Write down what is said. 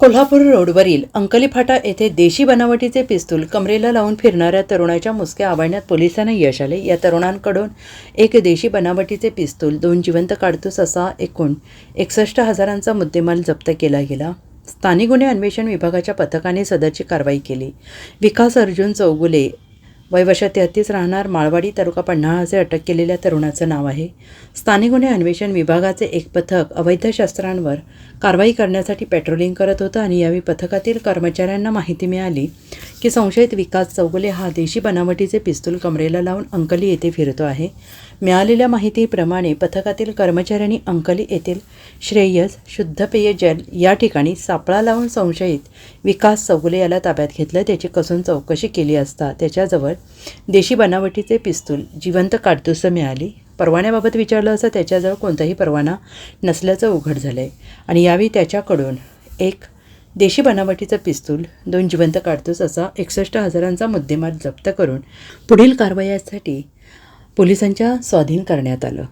कोल्हापूर रोडवरील अंकली फाटा येथे देशी बनावटीचे पिस्तूल कमरेला लावून फिरणाऱ्या तरुणाच्या मुसक्या आवळण्यात पोलिसांना यश आले. या तरुणांकडून एक देशी बनावटीचे पिस्तूल दोन जिवंत काडतूस असा एकूण एकसष्ट हजारांचा मुद्देमाल जप्त केला गेला. स्थानिक गुन्हे अन्वेषण विभागाच्या पथकाने सदरची कारवाई केली. विकास अर्जुन चौगुले वयवर्ष तेहतीस राहणार माळवाडी तालुका पन्हाळा असे अटक केलेल्या तरुणाचं नाव आहे. स्थानिक गुन्हे अन्वेषण विभागाचे एक पथक अवैध शस्त्रांवर कारवाई करण्यासाठी पेट्रोलिंग करत होतं आणि यावेळी पथकातील कर्मचाऱ्यांना माहिती मिळाली की संशयित विकास चौगुले हा देशी बनावटीचे पिस्तूल कमरेला लावून अंकली येथे फिरतो आहे. मिळालेल्या माहितीप्रमाणे पथकातील कर्मचाऱ्यांनी अंकली येथील श्रेयस शुद्ध पेय जल या ठिकाणी सापळा लावून संशयित विकास चौगुले याला ताब्यात घेतलं. त्याची कसून चौकशी केली असता त्याच्याजवळ देशी बनावटीचे पिस्तूल जिवंत काडतुसं मिळाली. परवान्याबाबत विचारलं असता त्याच्याजवळ कोणताही परवाना नसल्याचं उघड झालं आहे आणि यावेळी त्याच्याकडून एक देशी बनावटीचं पिस्तूल दोन जिवंत काडतूस असा एकसष्ट हजारांचा मुद्देमाल जप्त करून पुढील कारवायासाठी पोलिसांच्या स्वाधीन करण्यात आलं.